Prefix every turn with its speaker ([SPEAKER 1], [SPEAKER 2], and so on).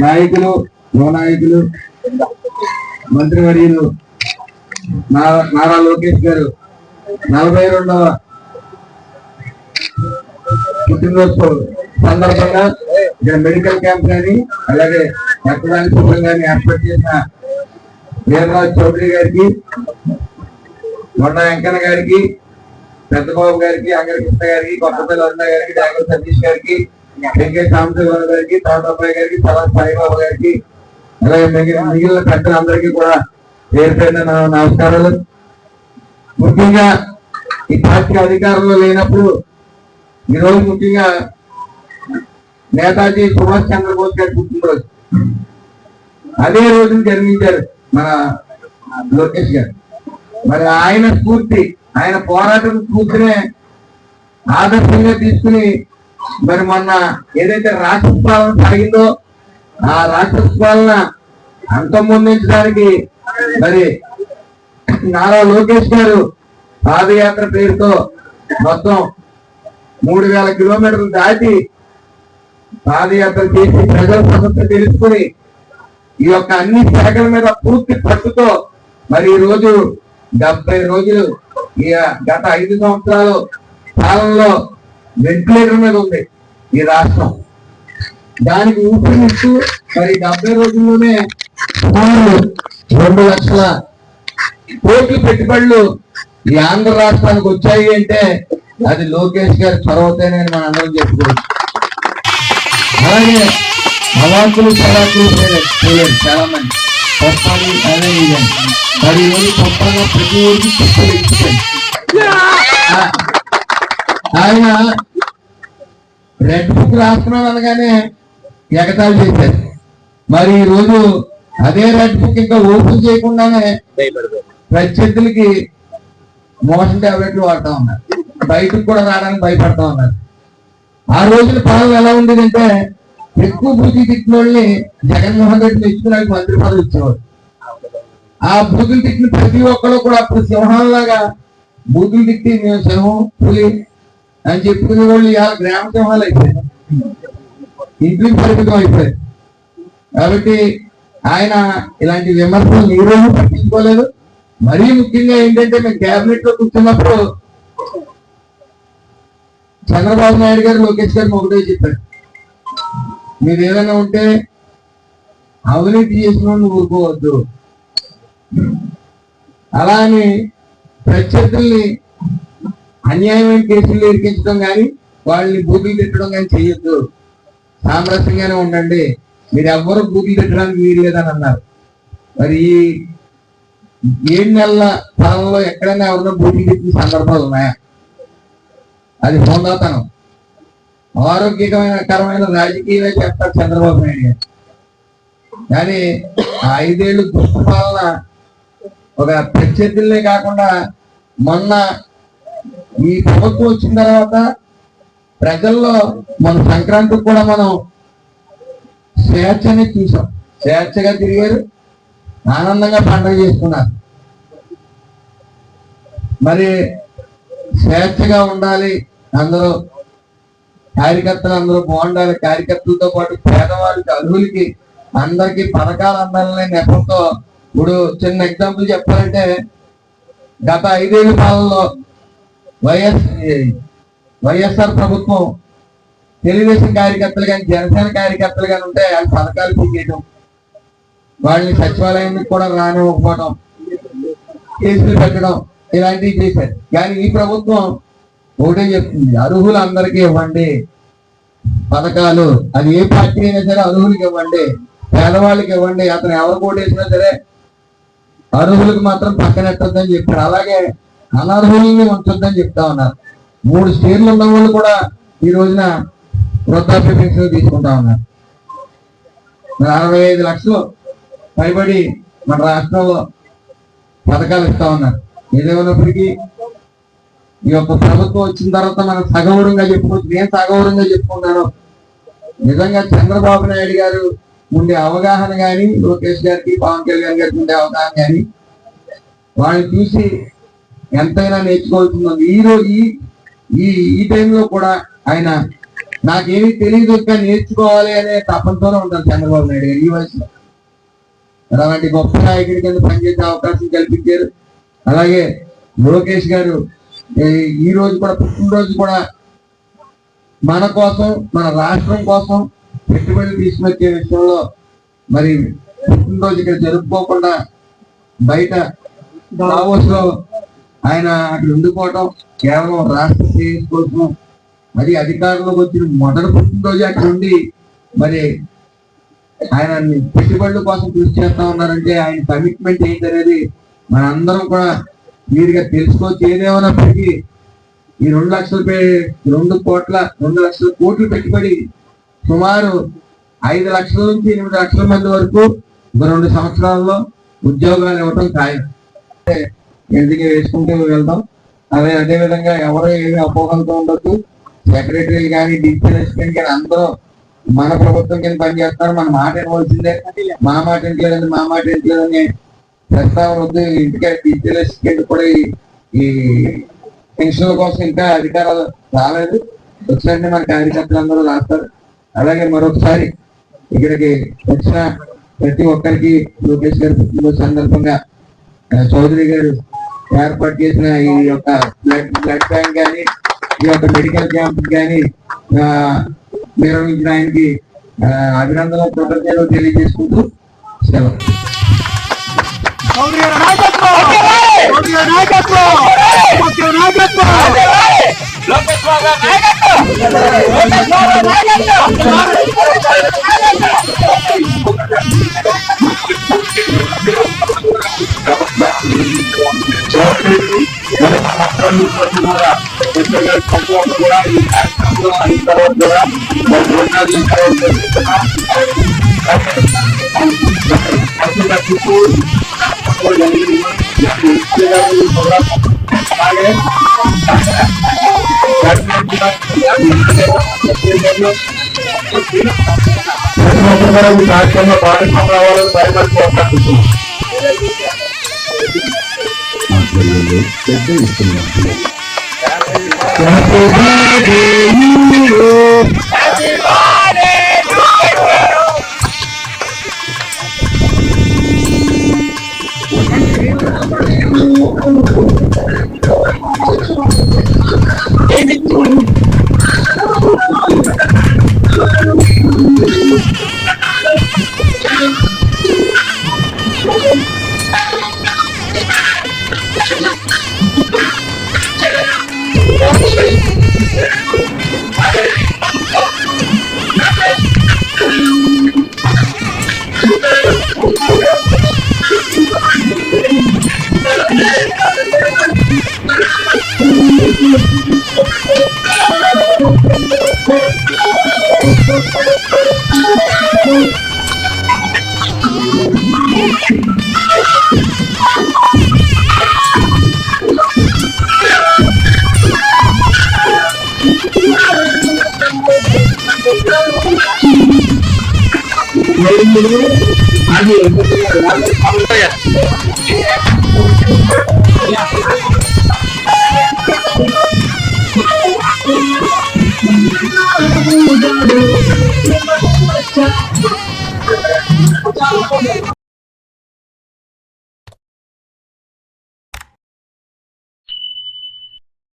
[SPEAKER 1] నాయకులు యువ నాయకులు మంత్రివర్యులు నారా నారా లోకేష్ గారు నలభై రెండవ పుట్టినరోజు సందర్భంగా మెడికల్ క్యాంప్ కానీ అలాగే రక్తదాన శిబిరం కానీ ఏర్పాటు చేసిన వీరరాజు చౌదరి గారికి కొండ వెంకన్న గారికి పెద్దబాబు గారికి అంగరకృష్ణ గారికి కొత్తపల్లి అరుణ గారికి డాగర్ సతీష్ గారికి వెంకట రామచంద్ర గారికి తాతబ్బాయి గారికి సలా సాయిబాబు గారికి అలాగే మిగిలిన మిగిలిన పెద్దలందరికీ కూడా ఏర్పడిన నమస్కారాలు. ముఖ్యంగా ఈ పార్టీ అధికారంలో లేనప్పుడు ఈ రోజు ముఖ్యంగా నేతాజీ సుభాష్ చంద్రబోస్ గారి పుట్టినరోజు. అదే రోజున జన్మించారు. మన లోకేష్ గారు. మరి ఆయన స్ఫూర్తి ఆయన పోరాటం స్ఫూర్తినే ఆదర్శంగా తీసుకుని మరి మొన్న ఏదైతే రాష్ట్ర పాలన సాగిందో ఆ రాష్ట్ర పాలన అంతమొందించడానికి మరి నారా లోకేష్ గారు పాదయాత్ర పేరుతో మొత్తం మూడు వేల కిలోమీటర్లు దాటి పాదయాత్ర చేసి ప్రజల సమస్య తెలుసుకుని ఈ యొక్క అన్ని శాఖల మీద పూర్తి పట్టుతో మరి ఈ రోజు డెబ్బై రోజులు ఈ గత ఐదు సంవత్సరాలు కాలంలో వెంటిలేటర్ మీద ఉంది ఈ రాష్ట్రం. దానికి ఊపిరిస్తూ మరి డెబ్బై రోజుల్లోనే రెండు లక్షల కోట్లు పెట్టుబడులు ఈ ఆంధ్ర రాష్ట్రానికి వచ్చాయి అంటే అది లోకేష్ గారి చొరవతేనే మనం అందరం చెప్పుకోవచ్చు. అలాగే అవాకులు చలాకులు చేయలేదు చాలా మంది పప్పాలి అదే ఇదండి మరి ఈరోజు పప్పాగా ప్రతి ఊరికి కుప్పలు ఆయన రెడ్ బుక్ రాస్తున్నాడు అనగానే ఎగతాళి చేశారు. మరి ఈ రోజు అదే రెడ్ బుక్ ఇంకా ఓపెన్ చేయకుండానే ప్రత్యర్థులకి మోషన్ టాబ్లెట్లు వాడుతూ ఉన్నారు. బయటకు కూడా రావడానికి భయపడతా ఉన్నారు. ఆ రోజుల పాలన ఎలా ఉండేదంటే ఎక్కువ బూతులు తిట్టిన వాళ్ళని జగన్మోహన్ రెడ్డి మెచ్చుకున్నాక మంత్రి పదవి ఇచ్చేవాడు. ఆ బూతులు తిట్టిన ప్రతి ఒక్కరు కూడా అప్పుడు సింహాలలాగా బూతులు తిట్టి మేము సింహం పులి అని చెప్పుకునే వాళ్ళు ఇవాళ గ్రామ సింహాలు అయిపోయాయి. ఇంటికి పరిమితం అయిపోయాయి. కాబట్టి ఆయన ఇలాంటి విమర్శలు ఈ రోజు పట్టించుకోలేదు. మరీ ముఖ్యంగా ఏంటంటే మేము కేబినెట్లో కూర్చున్నప్పుడు చంద్రబాబు నాయుడు గారు లోకేష్ గారు ఒకటే చెప్పారు. మీరు ఏదైనా ఉంటే అవినీతి చేసిన వాళ్ళని ఊరుకోవద్దు అలా అని ప్రత్యర్థుల్ని అన్యాయమైన కేసులు ఇరికించడం కానీ వాళ్ళని బూతులు తిట్టడం కానీ చేయొద్దు. సామరస్యంగానే ఉండండి. మీరు ఎవ్వరు బూతులు తిట్టడానికి వీలు లేదని అన్నారు మరి ఈ ఏడు నెలల పాలనలో ఎక్కడైనా ఎవరైనా బూతులు తిట్టిన సందర్భాలు ఉన్నాయా? అది హోందాతనం. ఆరోగ్యకరమైన రాజకీయమే చెప్తారు చంద్రబాబు నాయుడు గారు. కానీ ఆ ఐదేళ్ళు దుష్టపాలన ఒక ప్రత్యర్థులనే కాకుండా మొన్న ఈ ప్రభుత్వం వచ్చిన తర్వాత ప్రజల్లో మన సంక్రాంతికి కూడా మనం స్వేచ్ఛని చూసాం. స్వేచ్ఛగా తిరిగారు ఆనందంగా పండుగ చేసుకున్నారు. మరి స్వేచ్ఛగా ఉండాలి అందరూ కార్యకర్తలు అందరూ బాగుండాలి. కార్యకర్తలతో పాటు పేదవాళ్ళకి అర్హులకి అందరికి పథకాలు అందాలనే నెపంతో ఇప్పుడు చిన్న ఎగ్జాంపుల్ చెప్పాలంటే గత ఐదేళ్ళ పాలనలో వైఎస్ వైఎస్ఆర్ ప్రభుత్వం తెలుగుదేశం కార్యకర్తలు కానీ జనసేన కార్యకర్తలు కానీ ఉంటే వాళ్ళు పథకాలు పీకేయడం వాళ్ళని సచివాలయానికి కూడా రానివ్వకపోవడం కేసులు పెట్టడం ఇలాంటివి చేశారు. కానీ ఈ ప్రభుత్వం ఒకటే చెప్తుంది అర్హులు అందరికీ ఇవ్వండి. పథకాలు అది ఏ పార్టీ అయినా సరే అర్హులకి ఇవ్వండి. పేదవాళ్ళకి ఇవ్వండి అతను ఎవరు ఓటేసినా సరే అర్హులకు మాత్రం పక్కనెట్టొద్దని చెప్పారు. అలాగే అనర్హుల్ని ఉంచొద్దని చెప్తా ఉన్నారు. మూడు స్టేర్లు ఉన్న వాళ్ళు కూడా ఈ రోజున వృద్ధాప్య పెన్షన్ తీసుకుంటా ఉన్నారు. అరవై ఐదు లక్షలు పైబడి మన రాష్ట్రంలో పథకాలు ఇస్తా ఉన్నారు. ఏదేమైనప్పటికీ ఈ యొక్క ప్రభుత్వం వచ్చిన తర్వాత మనం సగౌరంగా చెప్పుకోవచ్చు నేను సగౌరంగా చెప్పుకుంటాను నిజంగా చంద్రబాబు నాయుడు గారు ఉండే అవగాహన కానీ లోకేష్ గారికి పవన్ కళ్యాణ్ గారికి ఉండే అవగాహన కానీ వాళ్ళని చూసి ఎంతైనా నేర్చుకోవాల్సింది ఈరోజు ఈ- ఈ ఈ టైంలో కూడా ఆయన నాకేమీ తెలియదు ఇంకా నేర్చుకోవాలి అనే తపంతోనే ఉంటాను చంద్రబాబు నాయుడు గారు ఈ వయసులో. అలాంటి గొప్ప నాయకుడి కింద పనిచేసే అవకాశం కల్పించారు. అలాగే లోకేష్ గారు ఈ- రోజు కూడా పుట్టినరోజు కూడా మన కోసం మన రాష్ట్రం కోసం పెట్టుబడి తీసుకొచ్చే విషయంలో మరి పుట్టినరోజు ఇక్కడ జరుపుకోకుండా బయట దావోస్లో ఆయన అక్కడ ఉండిపోవటం కేవలం రాష్ట్ర శ్రేయస్ కోసం. మరి అధికారంలోకి వచ్చిన మొదటి పుట్టినరోజు అక్కడ ఉండి మరి ఆయన పెట్టుబడుల కోసం కృషి చేస్తా ఉన్నారంటే ఆయన కమిట్మెంట్ ఏంటనేది మనందరం కూడా క్లియర్గా తెలుసుకోవచ్చు ఏదేమైనప్పటికీ ఈ రెండు లక్షల పే- రెండు కోట్ల రెండు లక్షల కోట్లు పెట్టుబడి సుమారు ఐదు లక్షల నుంచి ఎనిమిది లక్షల మంది వరకు ఒక రెండు సంవత్సరాల్లో ఉద్యోగాలు ఇవ్వటం ఖాయం. అంటే ఎందుకు వేసుకుంటూ వెళ్దాం అదే అదే విధంగా ఎవరు ఏమి అపోహలతో ఉండొద్దు. సెక్రటరీలు కానీ డిజిటల్ అసిస్టెంట్ కానీ అందరూ మన ప్రభుత్వం కింద పనిచేస్తారు మన మాట వినవలసిందే. మా మాట ఇంట్లేదండి మా మాట ఇంట్లేదని ప్రస్తావన ఉంది ఇంటికే డిజిటల్ అసిస్టెంట్ కూడా ఈ- పెన్షన్ల కోసం ఇంకా అధికారాలు రాలేదు. వచ్చినట్టే మన కార్యకర్తలు అందరూ రాస్తారు. అలాగే మరొకసారి ఇక్కడికి వచ్చిన ప్రతి ఒక్కరికి లోకేష్ గారి పుట్టినరోజు సందర్భంగా చౌదరి గారు ఏర్పాటు చేసిన ఈ యొక్క బ్లడ్ బ్లడ్ బ్యాంక్ కానీ ఈ యొక్క మెడికల్ క్యాంప్ కానీ నిర్వహించిన ఆయనకి అభినందనలు కృతజ్ఞతలు తెలియజేసుకుంటూ సెలవు.
[SPEAKER 2] చౌదరి గారి నాయకత్వం చౌదరి గారి నాయకత్వం ముఖ్య నాయకత్వం లోకేష్ బాబు గారి నాయకత్వం లోకేష్ బాబు గారి
[SPEAKER 1] కార్యక్రమంలో భాగస్వామ్యం రావాలని com tudo. భయపడిపోతాను
[SPEAKER 3] అది